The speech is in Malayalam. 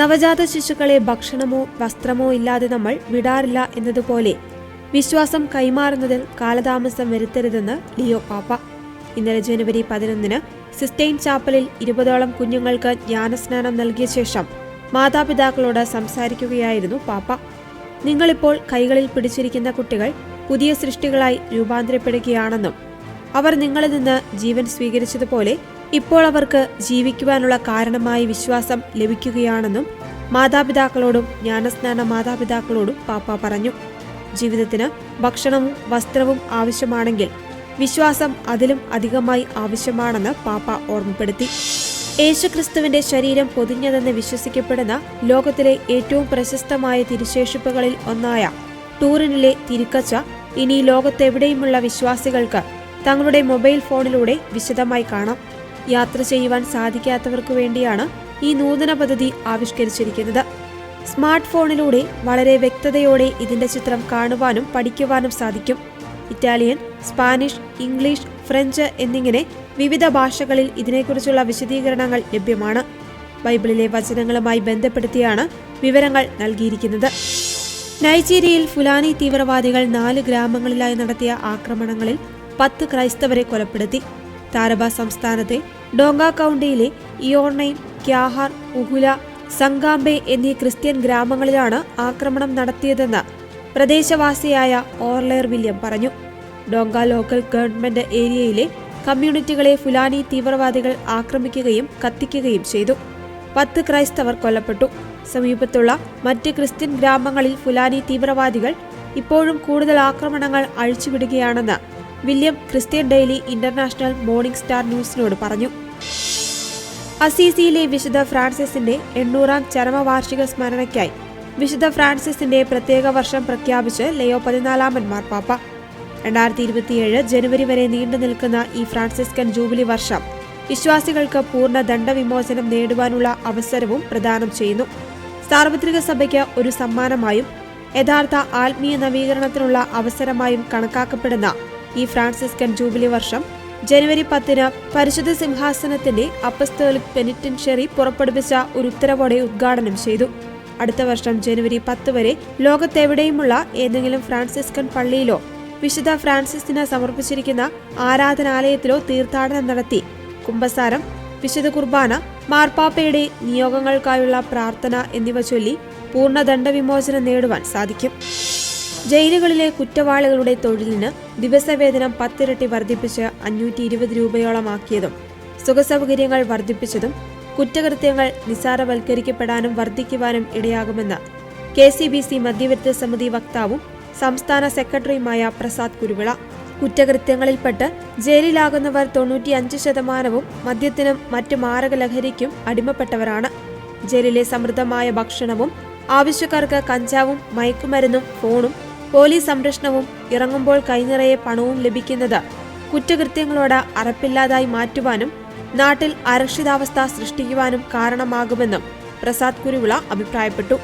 നവജാത ശിശുക്കളെ ഭക്ഷണമോ വസ്ത്രമോ ഇല്ലാതെ നമ്മൾ വിടാറില്ല എന്നതുപോലെ വിശ്വാസം കൈമാറുന്നതിൽ കാലതാമസം വരുത്തരുതെന്ന് ലിയോ പാപ്പ. ഇന്നലെ ജനുവരി പതിനൊന്നിന് സിസ്റ്റൈൻ ചാപ്പലിൽ ഇരുപതോളം കുഞ്ഞുങ്ങൾക്ക് ജ്ഞാനസ്നാനം നൽകിയ ശേഷം മാതാപിതാക്കളോട് സംസാരിക്കുകയായിരുന്നു പാപ്പ. നിങ്ങളിപ്പോൾ കൈകളിൽ പിടിച്ചിരിക്കുന്ന കുട്ടികൾ പുതിയ സൃഷ്ടികളായി രൂപാന്തരപ്പെടുകയാണെന്നും അവർ നിങ്ങളിൽ നിന്ന് ജീവൻ സ്വീകരിച്ചതുപോലെ ഇപ്പോൾ അവർക്ക് ജീവിക്കുവാനുള്ള കാരണമായി വിശ്വാസം ലഭിക്കുകയാണെന്നും മാതാപിതാക്കളോടും ജ്ഞാനസ്നാന മാതാപിതാക്കളോടും പാപ്പ പറഞ്ഞു. ജീവിതത്തിന് ഭക്ഷണവും വസ്ത്രവും ആവശ്യമാണെങ്കിൽ വിശ്വാസം അതിലും അധികമായി ആവശ്യമാണെന്ന് പാപ്പ ഓർമ്മപ്പെടുത്തി. യേശുക്രിസ്തുവിന്റെ ശരീരം പൊതിഞ്ഞതെന്ന് വിശ്വസിക്കപ്പെടുന്ന ലോകത്തിലെ ഏറ്റവും പ്രശസ്തമായ തിരുശേഷിപ്പുകളിൽ ഒന്നായ ടൂറിനിലെ തിരുക്കച്ച ഇനി ലോകത്തെവിടെയുമുള്ള വിശ്വാസികൾക്ക് തങ്ങളുടെ മൊബൈൽ ഫോണിലൂടെ വിശദമായി കാണാം. യാത്ര ചെയ്യുവാൻ സാധിക്കാത്തവർക്കു വേണ്ടിയാണ് ഈ നൂതന പദ്ധതി ആവിഷ്കരിച്ചിരിക്കുന്നത്. സ്മാർട്ട് ഫോണിലൂടെ വളരെ വ്യക്തതയോടെ ഇതിന്റെ ചിത്രം കാണുവാനും പഠിക്കുവാനും സാധിക്കും. ഇറ്റാലിയൻ സ്പാനിഷ് ഇംഗ്ലീഷ് ഫ്രഞ്ച് എന്നിങ്ങനെ വിവിധ ഭാഷകളിൽ ഇതിനെക്കുറിച്ചുള്ള വിശദീകരണങ്ങൾ ലഭ്യമാണ്. ബൈബിളിലെ വചനങ്ങളുമായി ബന്ധപ്പെടുത്തിയാണ് വിവരങ്ങൾ നൽകിയിരിക്കുന്നത്. നൈജീരിയയിൽ ഫുലാനി തീവ്രവാദികൾ നാല് ഗ്രാമങ്ങളിലായി നടത്തിയ ആക്രമണങ്ങളിൽ പത്ത് ക്രൈസ്തവരെ കൊലപ്പെടുത്തി. താരബ സംസ്ഥാനത്തെ ഡോങ്ക കൗണ്ടിയിലെ ഇയോർണൈൻ ക്യാഹാർ ഉഹുല സംഗാംബെ എന്നീ ക്രിസ്ത്യൻ ഗ്രാമങ്ങളിലാണ് ആക്രമണം നടത്തിയതെന്ന് പ്രദേശവാസിയായ ഓർലെയർ വില്യം പറഞ്ഞു. ഡോങ്ക ലോക്കൽ ഗവൺമെന്റ് ഏരിയയിലെ കമ്മ്യൂണിറ്റികളെ ഫുലാനി തീവ്രവാദികൾ ആക്രമിക്കുകയും കത്തിക്കുകയും ചെയ്തു. പത്ത് ക്രൈസ്തവർ കൊല്ലപ്പെട്ടു. സമീപത്തുള്ള മറ്റ് ക്രിസ്ത്യൻ ഗ്രാമങ്ങളിൽ ഫുലാനി തീവ്രവാദികൾ ഇപ്പോഴും കൂടുതൽ ആക്രമണങ്ങൾ അഴിച്ചുവിടുകയാണെന്ന് William Christian Daily International Morning Star ന്യൂസിനോട് പറഞ്ഞു. അസീസിയിലെ വിശുദ്ധ ഫ്രാൻസിസിന്റെ എണ്ണൂറാം ചരമവാർഷിക സ്മരണയ്ക്കായി വിശുദ്ധ ഫ്രാൻസിസിന്റെ പ്രത്യേക വർഷം പ്രഖ്യാപിച്ച് ലയോ പതിനാലാമൻ മാർപ്പാപ്പ രണ്ടായിരത്തി ഇരുപത്തിയേഴ് ജനുവരി വരെ നീണ്ടു നിൽക്കുന്ന ഈ ഫ്രാൻസിസ്കൻ ജൂബിലി വർഷം വിശ്വാസികൾക്ക് പൂർണ ദണ്ഡവിമോചനം നേടുവാനുള്ള അവസരവും പ്രദാനം ചെയ്യുന്നു. സാർവത്രിക സഭയ്ക്ക് ഒരു സമ്മാനമായും യഥാർത്ഥ ആത്മീയ നവീകരണത്തിനുള്ള അവസരമായും കണക്കാക്കപ്പെടുന്ന ഈ ഫ്രാൻസിസ്കൻ ജൂബിലി വർഷം ജനുവരി പത്തിന് പരിശുദ്ധ സിംഹാസനത്തിന്റെ അപ്പസ്തോലിക് പെനിറ്റൻഷ്യറി പുറപ്പെടുവിച്ച ഒരു ഉത്തരവോടെ ഉദ്ഘാടനം ചെയ്തു. അടുത്ത വർഷം ജനുവരി പത്ത് വരെ ലോകത്തെവിടെയുമുള്ള ഏതെങ്കിലും ഫ്രാൻസിസ്കൻ പള്ളിയിലോ വിശുദ്ധ ഫ്രാൻസിസിന് സമർപ്പിച്ചിരിക്കുന്ന ആരാധനാലയത്തിലോ തീർത്ഥാടനം നടത്തി. കുംഭസാരം വിശുദ്ധ കുർബാന മാർപ്പാപ്പയുടെ നിയോഗങ്ങൾക്കായുള്ള പ്രാർത്ഥന എന്നിവ ചൊല്ലി പൂർണ ദണ്ഡവിമോചനം നേടുവാൻ സാധിക്കും. ജയിലുകളിലെ കുറ്റവാളികളുടെ തൊഴിലിന് ദിവസവേതനം പത്തിരട്ടി വർദ്ധിപ്പിച്ച് അഞ്ഞൂറ്റി ഇരുപത് രൂപയോളമാക്കിയതും സുഖസൗകര്യങ്ങൾ വർദ്ധിപ്പിച്ചതും കുറ്റകൃത്യങ്ങൾ നിസ്സാരവൽക്കരിക്കപ്പെടാനും വർദ്ധിക്കുവാനും ഇടയാകുമെന്ന് കെ സി ബി സി മധ്യവിരുദ്ധ സമിതി വക്താവും സംസ്ഥാന സെക്രട്ടറിയുമായ പ്രസാദ് കുരുവിള. കുറ്റകൃത്യങ്ങളിൽപ്പെട്ട് ജയിലിലാകുന്നവർ തൊണ്ണൂറ്റിയഞ്ച് ശതമാനവും മദ്യത്തിനും മറ്റു മാരക ലഹരിക്കും അടിമപ്പെട്ടവരാണ്. ജയിലിലെ സമൃദ്ധമായ ഭക്ഷണവും ആവശ്യക്കാർക്ക് കഞ്ചാവും മയക്കുമരുന്നും ഫോണും പോലീസ് സംരക്ഷണവും ഇറങ്ങുമ്പോൾ കൈനിറയെ പണവും ലഭിക്കുന്നത് കുറ്റകൃത്യങ്ങളോട് അറപ്പില്ലാതായി മാറ്റുവാനും നാട്ടിൽ അരക്ഷിതാവസ്ഥ സൃഷ്ടിക്കുവാനും കാരണമാകുമെന്നും പ്രസാദ് കുരുവിള അഭിപ്രായപ്പെട്ടു